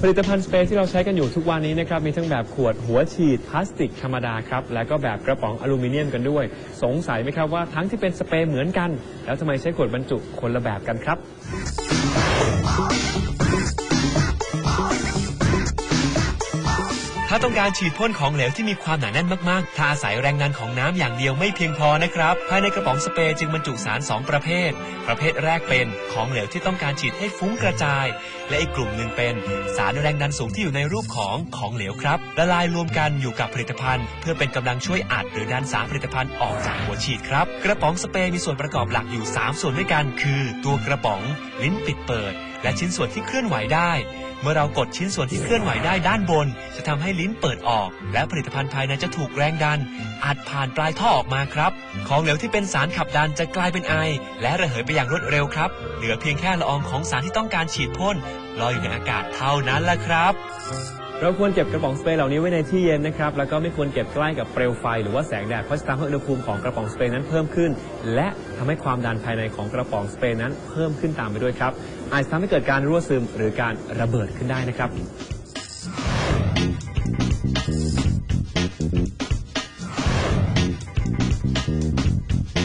ผลิตภัณฑ์สเปรย์ที่เราใช้กันอยู่ทุกวันนี้นะครับมีทั้งแบบขวดหัวฉีดพลาสติกธรรมดาครับและก็แบบกระป๋องอลูมิเนียมกันด้วย สงสัยไหมครับว่าทั้งที่เป็นสเปรย์เหมือนกัน แล้วทำไมใช้ขวดบรรจุคนละแบบกันครับ ถ้าต้องการฉีดพ่นของเหลวที่มีความหนาแน่นมากๆ ถ้าอาศัยแรงดันของน้ำอย่างเดียวไม่เพียงพอนะครับ ภายในกระป๋องสเปรย์จึงบรรจุสาร 2 ประเภท ประเภทแรกเป็นของเหลวที่ต้องการฉีดให้ฟุ้งกระจาย และอีกกลุ่มหนึ่งเป็น สารแรงดันสูงที่อยู่ในรูปของของเหลวครับ ละลายรวมกันอยู่กับผลิตภัณฑ์ เพื่อเป็นกำลังช่วยอัดหรือดันสารผลิตภัณฑ์ออกจากหัวฉีดครับ กระป๋องสเปรย์มีส่วนประกอบหลักอยู่ 3 ส่วนด้วยกัน คือ ตัวกระป๋อง ลิ้นปิดเปิด และชิ้นส่วนที่เคลื่อนไหวได้ เมื่อเรากดชิ้นส่วนที่เคลื่อนไหวได้ด้านบน จะทำให้ลิ้นเปิดออก และผลิตภัณฑ์ภายในจะถูกแรงดัน อัดผ่านปลายท่อออกมาครับ ของเหลวที่เป็นสารขับดันจะกลายเป็นไอ และระเหยไปอย่างรวดเร็วครับ เหลือเพียงแค่ละอองของสารที่ต้องการฉีดพ่นลอยอยู่ในอากาศเท่านั้นแหละครับเราควรเก็บกระป๋องสเปรย์เหล่านี้ไว้ในที่เย็นนะครับ แล้วก็ไม่ควรเก็บใกล้กับเปลวไฟหรือว่าแสงแดด เพราะจะทำให้อุณหภูมิของกระป๋องสเปรย์นั้นเพิ่มขึ้น และทำให้ความดันภายในของกระป๋องสเปรย์นั้นเพิ่มขึ้นตามไปด้วยครับ อาจทำให้เกิดการรั่วซึมหรือการระเบิดขึ้นได้นะครับ